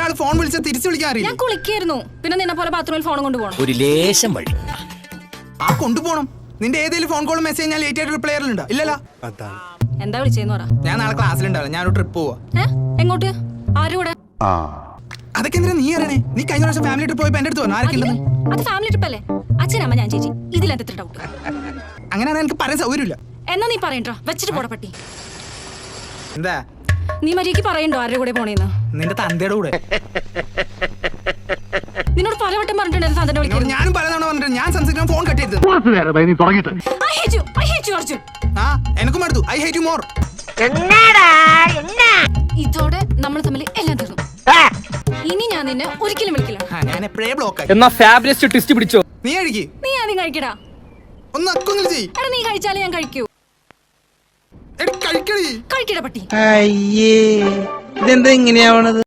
ഒരാൾ ഫോൺ വിളിച്ച തിരിച്ചു വിളിക്കാൻ ഞാൻ അറിയില്ല കുളിക്കായിരുന്നു. പിന്നെ നിന്നെ പോലെ ബാത്റൂമിൽ ഫോൺ കൊണ്ടുപോകണം ഒരു ലേശം വഴി. ആ കൊണ്ടുപോകണം. നിന്റെ ഏതെങ്കിലും ഫോൺ കോൾ മെസ്സേജ് ഞാൻ ലേറ്റ് ആയിട്ട് റിപ്ലൈ ചെയ്യലുണ്ടോ ഇല്ലല്ലോ? എന്താ വിളിച്ചേന്ന് പറ. ഞാൻ നാളെ ക്ലാസ്സിലുണ്ടാവില്ല ഞാനൊരു ട്രിപ്പ് പോവാ. എങ്ങോട്ട്? ആരുടെ? കൂടെ അതൊക്കെ എന്തിനാ നീ അറിയണേ? നീ കഴിഞ്ഞ പ്രാവശ്യം ഫാമിലി ട്രിപ്പ് പോയപ്പോ എന്റെ അടുത്ത് പറഞ്ഞു ആരൊക്കെ അത് ഫാമിലി ട്രിപ്പ് അല്ലേ? അച്ഛനമ്മ ഞാൻ ചേച്ചി. ഇതിലെന്താ ഡൗട്ട് അങ്ങനെയാണെങ്കിൽ എനിക്ക് പറയാൻ സൗകര്യമില്ല. എന്നാ നീ പറയണ്ടോ വെച്ചിട്ട് പോട പട്ടി. എന്താ? നീ മര്യാദയ്ക്ക് പറയണ്ടോ ആരുടെ കൂടെ പോണേന്ന്? നിന്റെ തന്തയുടെ കൂടെ. നിന്നോട് പലവട്ടം പറഞ്ഞിട്ടുണ്ടായിരുന്നു തന്റെ എന്നോട് ഞാനും പലതവണ പറഞ്ഞിട്ട് ഞാൻ സംസാരിക്കാൻ ഫോൺ കട്ട് ചെയ്തത്. കുറച്ച് നേരമായി നീ തുടങ്ങിയിട്ട്. I hate you I hate you Arjun. ആ എനിക്കും അടുത്തു ഐ ഹേറ്റ് യു മോർ ഇതോടെ നമ്മൾ തമ്മിൽ എല്ലാം തീർന്നു. ഇനി ഞാൻ നിന്നെ ഒരിക്കലും വിളിക്കില്ല. ഞാൻ എപ്പോഴേ ബ്ലോക്ക് ആക്കി എന്നാ ഫാബുലസ് ട്വിസ്റ്റ് പിടിച്ചോ? നീ കഴിക്കി. നീ ആദ്യം കഴിക്കടാ. ഒന്ന് അക്കൊന്നും ചെയ്യ്. എടാ നീ കഴിച്ചാലേ ഞാൻ കഴിക്കൂ. എടി കഴിക്കട പട്ടി. അയ്യേ ഇതെന്താ ഇങ്ങനെയാവണത്?